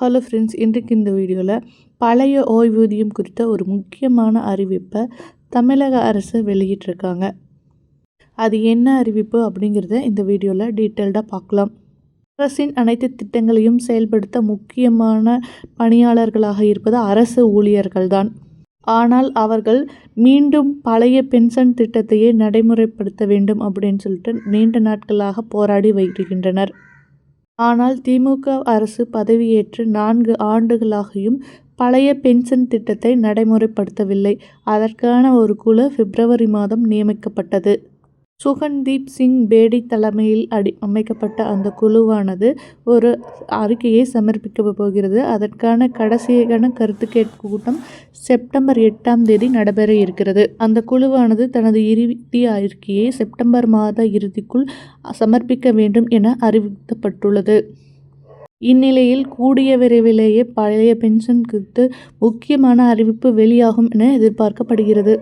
Hello friends இன்றைக்கு இந்த வீடியோவில் பழைய ஓய்வூதியம் குறித்த ஒரு முக்கியமான அறிவிப்பை தமிழக அரசு வெளியிட்டிருக்காங்க. அது என்ன அறிவிப்பு அப்படிங்கிறத இந்த வீடியோவில் டீட்டெயில்டாக பார்க்கலாம். அரசின் அனைத்து திட்டங்களையும் செயல்படுத்த முக்கியமான பணியாளர்களாக இருப்பது அரசு ஊழியர்கள்தான். ஆனால் அவர்கள் மீண்டும் பழைய பென்ஷன் திட்டத்தையே நடைமுறைப்படுத்த வேண்டும் அப்படின்னு சொல்லிட்டு நீண்ட நாட்களாக போராடி வருகின்றனர் ஆனால் திமுக அரசு பதவியேற்று நான்கு ஆண்டுகளாகியும் பழைய பென்ஷன் திட்டத்தை நடைமுறைப்படுத்தவில்லை. அதற்கான ஒரு குழு பிப்ரவரி மாதம் நியமிக்கப்பட்டது. சுகன்தீப் சிங் பேடி தலைமையில் அடி அமைக்கப்பட்ட அந்த குழுவானது ஒரு அறிக்கையை சமர்ப்பிக்க போகிறது. அதற்கான கடைசியான கருத்து கேட்பு கூட்டம் செப்டம்பர் எட்டாம் தேதி நடைபெற இருக்கிறது. அந்த குழுவானது தனது இறுதி அறிக்கையை செப்டம்பர் மாத இறுதிக்குள் சமர்ப்பிக்க வேண்டும் என அறிவிக்கப்பட்டுள்ளது இந்நிலையில் கூடிய விரைவிலேயே பழைய பென்ஷன் குறித்து முக்கியமான அறிவிப்பு வெளியாகும் என எதிர்பார்க்கப்படுகிறது.